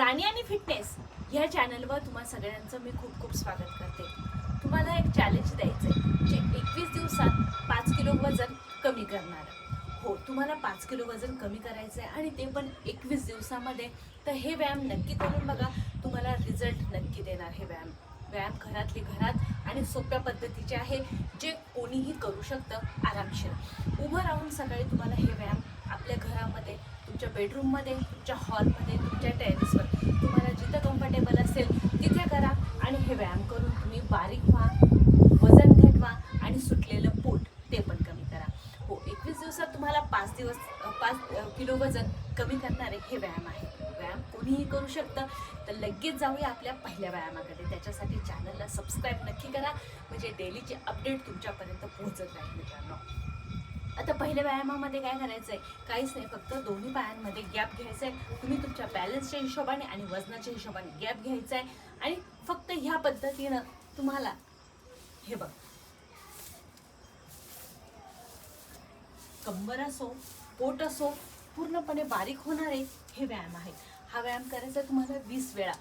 राणी आणि फिटनेस ह्या चॅनलवर तुम्हा सगळ्यांचं मी खूप खूप स्वागत करते. तुम्हाला एक चॅलेंज द्यायचं आहे जे एकवीस दिवसात पाच किलो वजन कमी करणार. हो तुम्हाला पाच किलो वजन कमी करायचं आहे आणि ते पण एकवीस दिवसामध्ये. तर हे व्यायाम नक्की करून बघा तुम्हाला रिझल्ट नक्की देणार हे व्यायाम. व्यायाम घरातले घरात आणि सोप्या पद्धतीचे आहे जे कोणीही करू शकतं आरामशीर. उभं राहून सकाळी तुम्हाला हे व्यायाम आपल्या घरामध्ये तुमच्या बेडरूममध्ये तुमच्या हॉलमध्ये तुमच्या टेरेसवर तुम्हाला जिथं कम्फर्टेबल असेल तिथे करा आणि हे व्यायाम करून तुम्ही बारीक व्हा वजन घटवा आणि सुटलेलं पोट ते पण कमी करा. हो एकवीस दिवसात तुम्हाला पाच दिवस पाच किलो वजन कमी करणारे हे व्यायाम आहे. व्यायाम कोणीही करू शकतं. तर लगेच जाऊया आपल्या पहिल्या व्यायामाकडे. त्याच्यासाठी चॅनलला सबस्क्राईब नक्की करा. म्हणजे डेलीचे अपडेट तुमच्यापर्यंत पोहोचत राहील मित्रांनो. आता पहिल्या व्यायामामध्ये काय करायचं आहे काहीच नाही फक्त दोन्ही पायांमध्ये गॅप घ्यायचा आहे तुम्ही तुमच्या बॅलन्सच्या हिशोबाने आणि वजनाच्या हिशोबाने गॅप घ्यायचा आहे आणि फक्त ह्या पद्धतीनं तुम्हाला हे बघ. कंबर असो पोट असो पूर्णपणे बारीक होणारे हे व्यायाम आहे हा व्यायाम करायचा तुम्हाला वीस वेळा.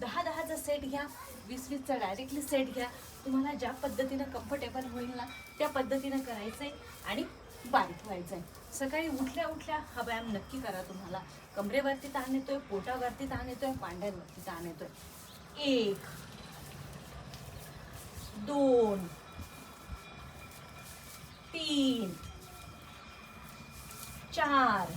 दहा दहाचा सेट घ्या वीस वीसचा डायरेक्टली सेट घ्या. तुम्हाला ज्या पद्धतीनं कम्फर्टेबल होईल ना त्या पद्धतीनं करायचं आहे आणि बारीक व्हायचं आहे सकाळी उठल्या उठल्या हा व्यायाम नक्की करा तुम्हाला. कमरेवरती ताण येतोय पोटावरती ताण येतोय पांड्यांवरती ताण येतोय. एक दोन तीन चार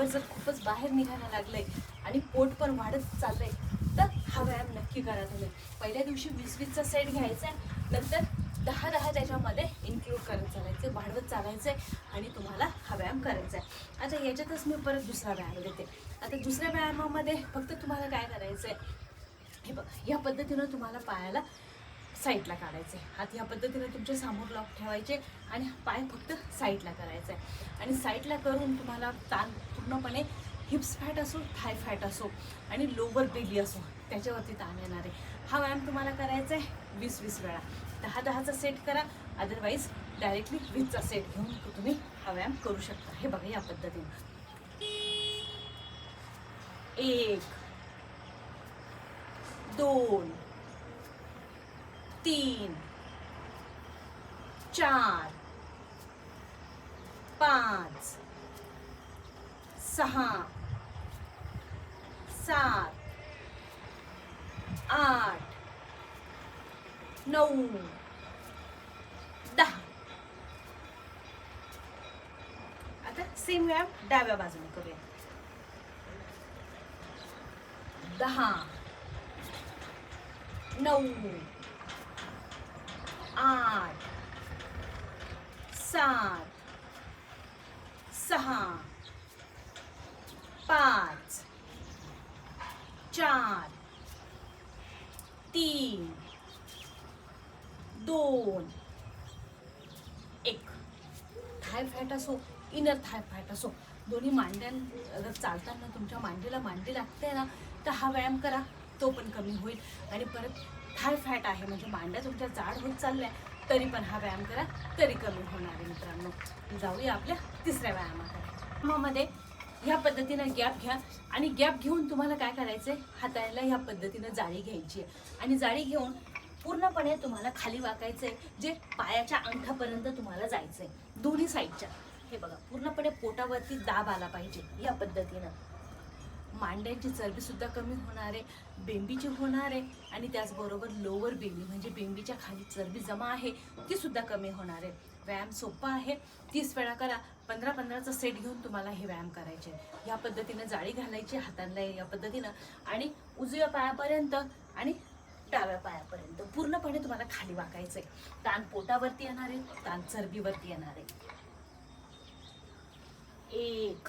दहा जर खूपच बाहेर निघायला लागलंय आणि पोट पण वाढत चाललंय तर हा व्यायाम नक्की करा तुम्ही. पहिल्या दिवशी वीस वीसचा सेट घ्यायचा आहे नंतर दहा दहा त्याच्यामध्ये इन्क्लूड करत चालायचं वाढवत चालायचं आहे आणि तुम्हाला हा व्यायाम करायचा आहे. आता याच्यातच मी परत दुसरा व्यायाम देते. आता दुसऱ्या व्यायामामध्ये फक्त तुम्हाला काय करायचं आहे हे बघ या पद्धतीनं तुम्हाला पायाला साईडला काढायचे. हात ह्या पद्धतीने तुमच्यासमोर लॉक ठेवायचे आणि पाय फक्त साईडला करायचा. आहे आणि साईडला करून तुम्हाला ताण पूर्णपणे हिप्स फॅट असो थाय फॅट असो आणि लोवर बेली असो त्याच्यावरती ताण येणार आहे. हा व्यायाम तुम्हाला करायचा आहे वीस वीस वेळा. दहा दहाचा सेट करा अदरवाईज डायरेक्टली वीसचा सेट घेऊन तुम्ही हा व्यायाम करू शकता. हे बघा या पद्धतीने. एक दोन तीन चार पाच सहा सात आठ नऊ दहा. आता सेम व्यायाम डाव्या बाजूने करूया. दहा नऊ आठ सात सहा पाच चार तीन दोन एक. थाय फॅट असो इनर थाय फॅट असो दोन्ही मांड्यां चालताना तुमच्या मांडीला मांडी लागते ना तर हा व्यायाम करा तो पण कमी होईल. आणि परत थाय फॅट आहे म्हणजे मांड्या तुमच्या जाड होत चालल्या तरी पण हा व्यायाम करा तरी कमी होणार आहे मित्रांनो. जाऊया आपल्या तिसऱ्या व्यायामाकडे. व्यायामामध्ये ह्या पद्धतीनं गॅप घ्या आणि गॅप घेऊन तुम्हाला काय करायचंय? हाताळायला ह्या पद्धतीनं जाळी घ्यायची आहे. आणि जाळी घेऊन पूर्णपणे तुम्हाला खाली वाकायचंय जे पायाच्या अंगठापर्यंत तुम्हाला जायचंय. दोन्ही साईडच्या हे बघा पूर्णपणे पोटावरती दाब आला पाहिजे या पद्धतीनं. मांड्यांची चरबी सुद्धा कमी होणार आहे बेंबीची होणार आहे आणि त्याचबरोबर लोअर बेंबी म्हणजे बेंबीच्या खाली चरबी जमा आहे ती सुद्धा कमी होणार आहे. व्यायाम सोपा आहे. तीस वेळा करा पंधरा पंधराचा सेट घेऊन तुम्हाला हे व्यायाम करायचे या पद्धतीनं जाळी घालायची हातांना या पद्धतीनं आणि उजव्या पायापर्यंत आणि डाव्या पायापर्यंत. पूर्णपणे तुम्हाला खाली वाकायचं आहे ताण पोटावरती येणार आहे ताण चरबीवरती येणार आहे. एक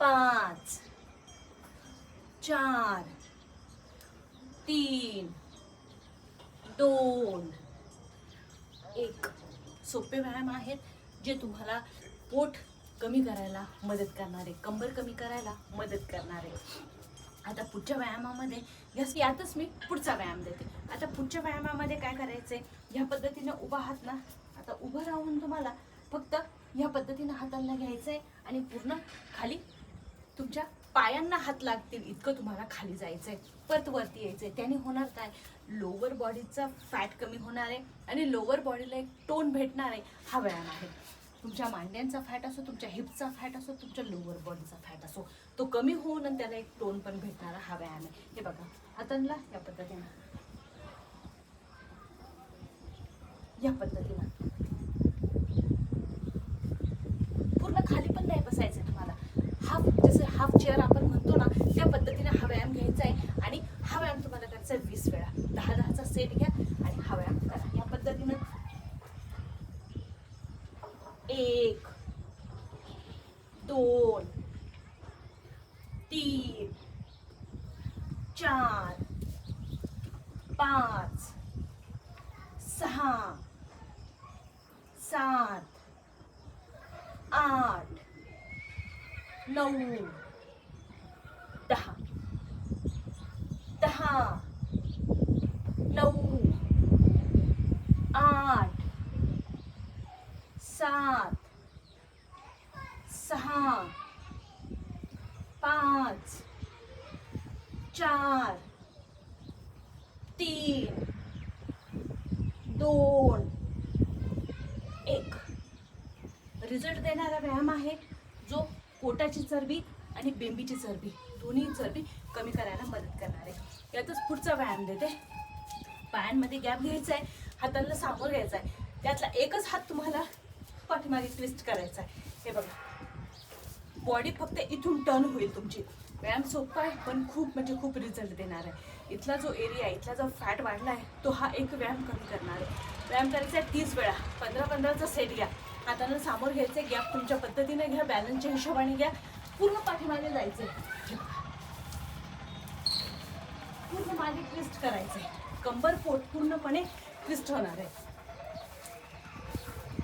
पाच चार तीन दोन एक. सोपे व्यायाम आहेत जे तुम्हाला पोट कमी करायला मदत करणारे कंबर कमी करायला मदत करणारे. आता पुढच्या व्यायामामध्ये यास यातच मी पुढचा व्यायाम देते. आता पुढच्या व्यायामामध्ये काय करायचंय? ह्या पद्धतीने उभा आहात ना आता उभं राहून तुम्हाला फक्त ह्या पद्धतीनं हाताला घ्यायचंय आणि पूर्ण खाली तुमच्या पायांना हात लागतील इतकं तुम्हाला खाली जायचंय. परत वरती यायचंय. त्याने होणार काय? लोअर बॉडीचा फॅट कमी होणार आहे आणि लोअर बॉडीला एक टोन भेटणार आहे. हा व्यायाम आहे. तुमच्या मांड्यांचा फॅट असो तुमच्या हिपचा फॅट असो तुमच्या लोअर बॉडीचा फॅट असो तो कमी होऊन आणि त्याला एक टोन पण भेटणारा हा व्यायाम आहे. हे बघा. हातांना या पद्धतीनं. या पद्धतीनं. पूर्ण खाली पण नाही बसायचं. चेअर आपण म्हणतो ना त्या पद्धतीने हा व्यायाम घ्यायचा आहे. आणि हा व्यायाम तुम्हाला करायचा आहे वीस वेळा. दहा दहाचा सेट घ्या आणि हा व्यायाम करा. या पद्धतीनं. एक दोन तीन चार पाच सहा सात आठ नऊ दहा दहा नऊ आठ सात सहा पाच चार तीन दोन एक रिझल्ट देणारा व्यायाम आहे जो पोटाची चरबी आणि बेंबीची चरबी दोन्ही चरबी कमी करायला मदत करणार आहे यातच पुढचा व्यायाम देते. पायांमध्ये गॅप घ्यायचा आहे हातांना सामोर घ्यायचा आहे त्यातला एकच हात तुम्हाला पाठीमागे ट्विस्ट करायचा आहे हे बघा. बॉडी फक्त इथून टर्न होईल तुमची. व्यायाम सोपा आहे पण खूप म्हणजे खूप रिझल्ट देणार आहे. इथला जो एरिया आहे इथला जो फॅट वाढला आहे तो हा एक व्यायाम कमी करणार आहे. व्यायाम करायचा आहे तीस वेळा. पंधरा पंधराचा सेट घ्या. हाताला सामोर घ्यायचे गॅप तुमच्या पद्धतीने घ्या बॅलन्सच्या हिशोबाने घ्या. पूर्ण पाठीमागे जायचे पूर्ण मागे ट्विस्ट आहे कंबर पोट पूर्णपणे ट्विस्ट होणार आहे.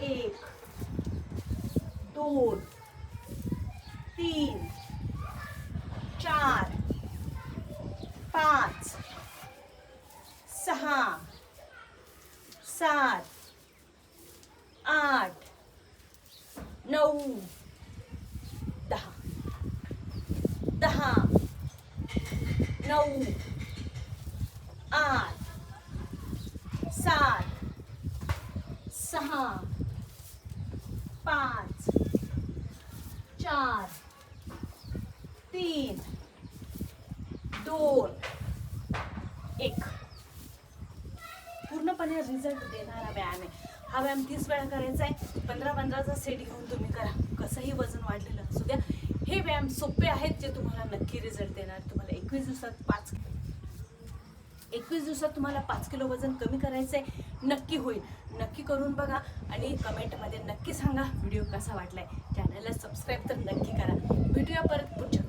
एक दोन तीन चार पाच सहा सात आठ नऊ दहा. दहा नऊ आठ सात सहा पाच चार तीन दोन एक. पूर्णपणे रिझल्ट देणारा व्यायाम आहे. हा व्यायाम तीस वेळा करायचा आहे. पंधरा पंधराचा सेट घेऊन तुम्ही करा. कसंही वजन वाढलेलं असू द्या. हे व्यायाम सोपे आहेत जे तुम्हाला नक्की रिझल्ट देणार. तुम्हाला एकवीस दिवसात पाच एकवीस दिवसात तुम्हाला पाच किलो वजन कमी करायचं आहे नक्की होईल. नक्की करून बघा आणि कमेंटमध्ये नक्की सांगा. व्हिडिओ कसा वाटलाय? चॅनलला सबस्क्राईब तर नक्की करा. भेटूया परत पुढच्या